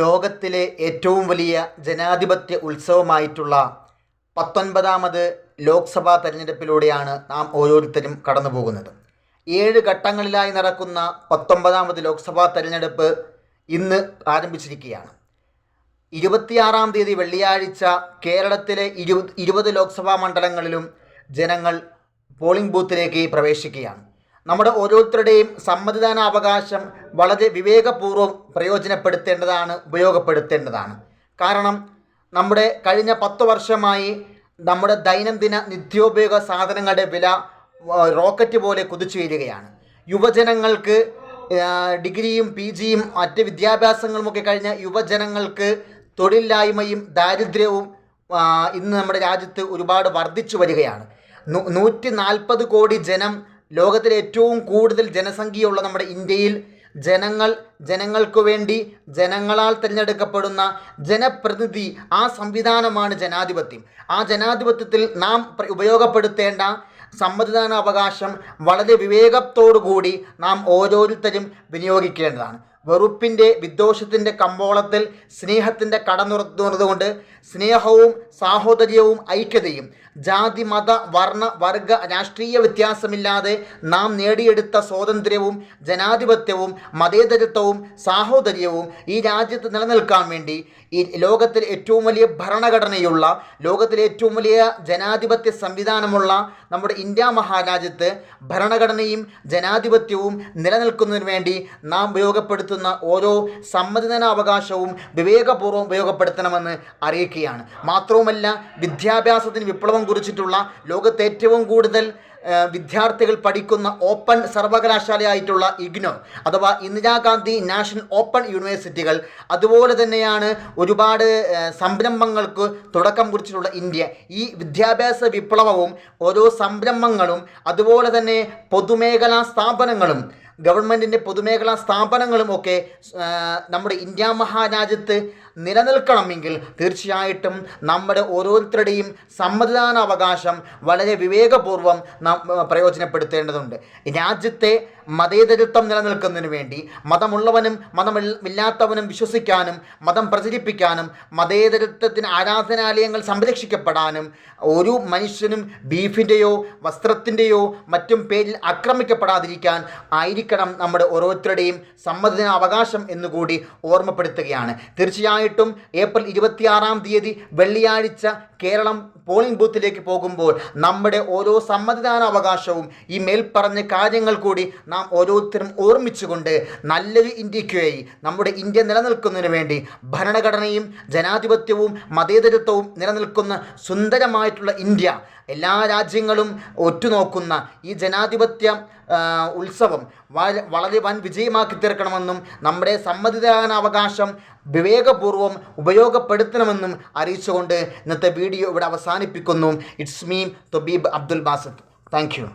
ലോകത്തിലെ ഏറ്റവും വലിയ ജനാധിപത്യ ഉത്സവമായിട്ടുള്ള പത്തൊൻപതാമത് ലോക്സഭാ തെരഞ്ഞെടുപ്പിലൂടെയാണ് നാം ഓരോരുത്തരും കടന്നു പോകുന്നത് ഏഴ് ഘട്ടങ്ങളിലായി നടക്കുന്ന പത്തൊമ്പതാമത് ലോക്സഭാ തെരഞ്ഞെടുപ്പ് ഇന്ന് ആരംഭിച്ചിരിക്കുകയാണ്. ഇരുപത്തിയാറാം തീയതി വെള്ളിയാഴ്ച കേരളത്തിലെ ഇരുപത് ഇരുപത് ലോക്സഭാ മണ്ഡലങ്ങളിലും ജനങ്ങൾ പോളിംഗ് ബൂത്തിലേക്ക് പ്രവേശിക്കുകയാണ്. നമ്മുടെ ഓരോരുത്തരുടെയും സമ്മതിദാന അവകാശം വളരെ വിവേകപൂർവം പ്രയോജനപ്പെടുത്തേണ്ടതാണ് ഉപയോഗപ്പെടുത്തേണ്ടതാണ്. കാരണം നമ്മുടെ കഴിഞ്ഞ പത്ത് വർഷമായി നമ്മുടെ ദൈനംദിന നിത്യോപയോഗ സാധനങ്ങളുടെ വില റോക്കറ്റ് പോലെ കുതിച്ചു വരികയാണ് യുവജനങ്ങൾക്ക് ഡിഗ്രിയും പി ജിയും മറ്റ് വിദ്യാഭ്യാസങ്ങളുമൊക്കെ കഴിഞ്ഞ യുവജനങ്ങൾക്ക് തൊഴിലില്ലായ്മയും ദാരിദ്ര്യവും ഇന്ന് നമ്മുടെ രാജ്യത്ത് ഒരുപാട് വർദ്ധിച്ചു വരികയാണ്. നൂറ്റി നാൽപ്പത് കോടി ജനം ലോകത്തിലെ ഏറ്റവും കൂടുതൽ ജനസംഖ്യയുള്ള നമ്മുടെ ഇന്ത്യയിൽ ജനങ്ങൾ ജനങ്ങൾക്കു വേണ്ടി ജനങ്ങളാൽ തിരഞ്ഞെടുക്കപ്പെടുന്ന ജനപ്രതിനിധി ആ സംവിധാനമാണ് ജനാധിപത്യം. ആ ജനാധിപത്യത്തിൽ നാം ഉപയോഗപ്പെടുത്തേണ്ട സമ്മതിദാന അവകാശം വളരെ വിവേകത്തോടു കൂടി നാം ഓരോരുത്തരും വിനിയോഗിക്കേണ്ടതാണ്. വെറുപ്പിന്റെ വിദ്വേഷത്തിന്റെ കമ്പോളത്തിൽ സ്നേഹത്തിന്റെ കടന്നുറത്തുന്നതുകൊണ്ട് സ്നേഹവും സാഹോദര്യവും ഐക്യതയും ജാതി മത വർണ വർഗ രാഷ്ട്രീയ വ്യത്യാസമില്ലാതെ നാം നേടിയെടുത്ത സ്വാതന്ത്ര്യവും ജനാധിപത്യവും മതേതരത്വവും സാഹോദര്യവും ഈ രാജ്യത്ത് നിലനിൽക്കാൻ വേണ്ടി ഈ ലോകത്തിൽ ഏറ്റവും വലിയ ഭരണഘടനയുള്ള ലോകത്തിലെ ഏറ്റവും വലിയ ജനാധിപത്യ സംവിധാനമുള്ള നമ്മുടെ ഇന്ത്യ മഹാരാജ്യത്ത് ഭരണഘടനയും ജനാധിപത്യവും നിലനിൽക്കുന്നതിന് വേണ്ടി നാം ഉപയോഗപ്പെടുത്തുന്ന ഓരോ സമ്മതിദാനാവകാശവും വിവേകപൂർവം ഉപയോഗപ്പെടുത്തണമെന്ന് അറിയിക്കുകയാണ്. മാത്രവുമല്ല വിദ്യാഭ്യാസത്തിന് വിപ്ലവം കുറിച്ചിട്ടുള്ള ലോകത്തെ ഏറ്റവും കൂടുതൽ വിദ്യാർത്ഥികൾ പഠിക്കുന്ന ഓപ്പൺ സർവകലാശാലയായിട്ടുള്ള ഇഗ്നോ അഥവാ ഇന്ദിരാഗാന്ധി നാഷണൽ ഓപ്പൺ യൂണിവേഴ്സിറ്റികൾ അതുപോലെ തന്നെയാണ് ഒരുപാട് സംരംഭങ്ങൾക്ക് തുടക്കം കുറിച്ചിട്ടുള്ള ഇന്ത്യ. ഈ വിദ്യാഭ്യാസ വിപ്ലവവും ഓരോ സംരംഭങ്ങളും അതുപോലെ തന്നെ പൊതുമേഖലാ സ്ഥാപനങ്ങളും ഗവൺമെന്റിന്റെ പൊതുമേഖലാ സ്ഥാപനങ്ങളും ഒക്കെ നമ്മുടെ ഇന്ത്യ മഹാരാജ്യത്ത് നിലനിൽക്കണമെങ്കിൽ തീർച്ചയായിട്ടും നമ്മുടെ ഓരോരുത്തരുടെയും സമ്മതിദാന അവകാശം വളരെ വിവേകപൂർവം പ്രയോജനപ്പെടുത്തേണ്ടതുണ്ട്. രാജ്യത്തെ മതേതരത്വം നിലനിൽക്കുന്നതിന് വേണ്ടി മതമുള്ളവനും മതമില്ലാത്തവനും വിശ്വസിക്കാനും മതം പ്രചരിപ്പിക്കാനും മതേതരത്വത്തിന് ആരാധനാലയങ്ങൾ സംരക്ഷിക്കപ്പെടാനും ഒരു മനുഷ്യനും ബീഫിന്റെയോ വസ്ത്രത്തിന്റെയോ മറ്റും പേരിൽ ആക്രമിക്കപ്പെടാതിരിക്കാൻ ആയിരിക്കണം നമ്മുടെ ഓരോരുത്തരുടെയും സമ്മതിദാന അവകാശം എന്നുകൂടി ഓർമ്മപ്പെടുത്തുകയാണ്. തീർച്ചയായിട്ടും ഏപ്രിൽ ഇരുപത്തിയാറാം തീയതി വെള്ളിയാഴ്ച കേരളം പോളിംഗ് ബൂത്തിലേക്ക് പോകുമ്പോൾ നമ്മുടെ ഓരോ സമ്മതിദാന അവകാശവും ഈ മേൽപ്പറഞ്ഞ കാര്യങ്ങൾ കൂടി നാം ഓരോരുത്തരും ഓർമ്മിച്ചുകൊണ്ട് നല്ലൊരു ഇന്ത്യയ്ക്കായി നമ്മുടെ ഇന്ത്യ നിലനിൽക്കുന്നതിന് വേണ്ടി ഭരണഘടനയും ജനാധിപത്യവും മതേതരത്വവും നിലനിൽക്കുന്ന സുന്ദരമായിട്ടുള്ള ഇന്ത്യ എല്ലാ രാജ്യങ്ങളും ഒറ്റുനോക്കുന്ന ഈ ജനാധിപത്യ ഉത്സവം വള- വളരെ വൻ വിജയമാക്കി തീർക്കണമെന്നും നമ്മുടെ സമ്മതിദാനാവകാശം വിവേകപൂർവം ഉപയോഗപ്പെടുത്തണമെന്നും അറിയിച്ചുകൊണ്ട് ഇന്നത്തെ വീഡിയോ ഇവിടെ അവസാനിപ്പിക്കുന്നു. It's me Thobeeb Abdul Basath thank